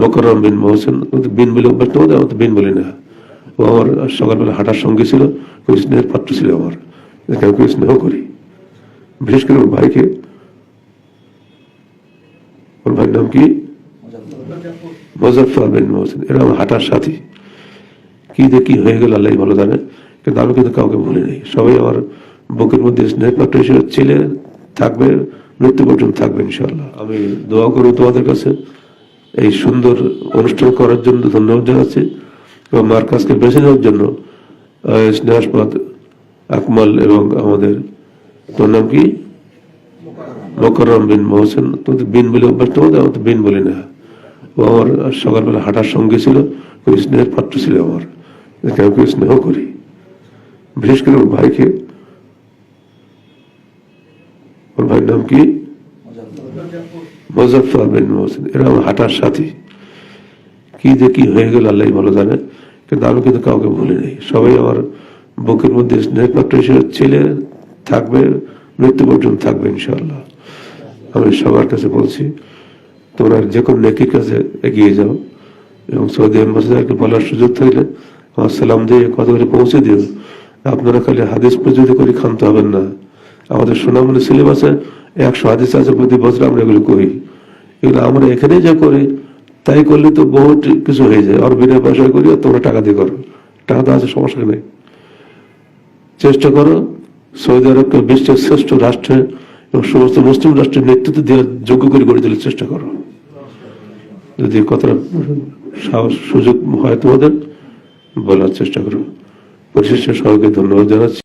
মোকাররম বিন মহসেন বিন বলে আমার তো বিন বলি না। ও আমার সকালবেলা হাঁটার সঙ্গে ছিল স্নেহের পাত্র ছিল আমার। আমি স্নেহ করি। বিশেষ করে ভাইকে। ওর ভাইয়ের নাম কি? মোজাফর বিন মহসেন। এরা আমার হাঁটার সাথী। কি দিয়ে কি হয়ে গেল আল্লাহ ভালো জানে। কিন্তু আমি কিন্তু কাউকে ভুলি নাই। সবাই আমার বুকের মধ্যে স্নেহ পাত্র হিসেবে ছেলে, থাকবে, মৃত্যু পর্যন্ত থাকবে ইনশাল্লাহ আমি দোয়া করব তোমাদের কাছে। এই সুন্দর অনুষ্ঠান করার জন্য ধন্যবাদ জানাচ্ছি এবং মার কাছকে বেছে নেওয়ার জন্য আহ, আকমাল এবং আমাদের তোর নাম কি? মোকাররম বিন মহসেন। তোমাদের বিন বলে অভ্যাস তোমাদের আমার বিন বলি না। ও আমার সকালবেলা হাঁটার সঙ্গে ছিল খুবই স্নেহের পাত্র ছিল আমার। আমি খুবই স্নেহ করি। বিশেষ করে ওর ভাইকে। ওর ভাইয়ের নাম কি? মোজাফর বিন মহসেন এরা আমার হাঁটার সাথী। কি যে কি হয়ে গেল, আল্লাহ ভালো জানে। কিন্তু আমি কিন্তু কাউকে ভুলি নাই। সবাই আমার বুকের মধ্যে স্নেহ পাত্র হিসেবে ছেলে থাকবে, মৃত্যু পর্যন্ত থাকবে ইনশাল্লাহ আমি সবার কাছে বলছি, তোমরা যে কোনো নেকির কাছে এগিয়ে যাও এবং সৌদি আম্বাসিদারকে বলার সুযোগ থাকলে আমার সালাম দিয়ে কথা করে পৌঁছে দিও। আপনারা খালি হাদিস পর্যন্ত করে খানতে হবেন না। আমাদের সোনামণি সিলেবাসে একশো হাদিস আছে, প্রতি বছর আমরা এগুলো করি। এগুলো আমরা এখানে যা করি, তাই করলে তো বহুত কিছু হয়ে যায়। আর বিনা পয়সা করি, আর তোমরা টাকা দিয়ে করো। টাকা তো আছে, সমস্যা নেই। চেষ্টা করো, সৌদি আরবকে বিশ্বের শ্রেষ্ঠ রাষ্ট্রে এবং সমস্ত মুসলিম রাষ্ট্রের নেতৃত্ব দেওয়ার যোগ্য করে গড়ে তোলার চেষ্টা করো। যদি কতটা সাহস, সুযোগ হয় তোমাদের, বলার চেষ্টা করো। পরিশেষে সবাইকে ধন্যবাদ জানাচ্ছি।